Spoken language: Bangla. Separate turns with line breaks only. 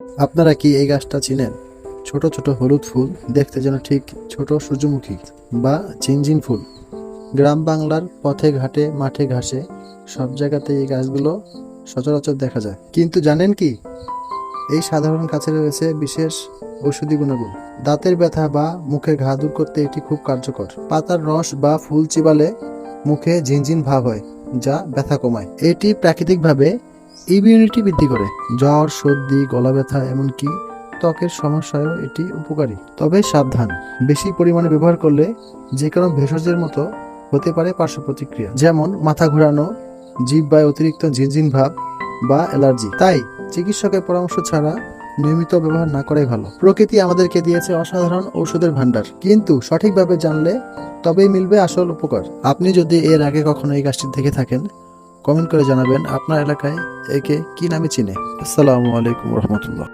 আপনারা কি এই গাছটা চিনেন? ছোট ছোট হলুদ ফুল, দেখতে যেন ঠিক ছোট সূর্যমুখী বা ঝিনঝিন ফুল। গ্রাম বাংলার পথে ঘাটে মাঠে ঘাসে সব জায়গাতে এই গাছগুলো সচরাচর দেখা যায়। কিন্তু জানেন কি? এই সাধারণ গাছে রয়েছে বিশেষ ঔষধি গুণাগুণ। দাঁতের ব্যথা বা মুখে ঘা দূর করতে এটি খুব কার্যকর। পাতার রস বা ফুল চিবালে মুখে ঝিনঝিন ভাব হয়, যা ব্যথা কমায়। এটি প্রাকৃতিকভাবে ইমিউনিটি বৃদ্ধি করে। জ্বর, সর্দি, গলা ব্যথা, এমনকি ত্বকের সমস্যায়ও এটি উপকারী। তবে সাবধান। বেশি পরিমাণে ব্যবহার করলে যে কোনো ভেষজের মতো হতে পারে পার্শ্ব প্রতিক্রিয়া। যেমন মাথা ঘোরানো জিহ্বায় অতিরিক্ত ঝিনঝিন ভাব বা অ্যালার্জি। তাই চিকিৎসকের পরামর্শ ছাড়া নিয়মিত ব্যবহার না করাই ভালো। প্রকৃতি আমাদেরকে দিয়েছে অসাধারণ ঔষধের ভান্ডার কিন্তু সঠিকভাবে জানলে তবেই মিলবে আসল উপকার। আপনি যদি এর আগে কখনো এই গাছটি দেখে থাকেন কমেন্ট করে জানাবেন আপনার এলাকায় একে কি নামে চিনে। আসসালামু আলাইকুম রহমতুল্লাহ।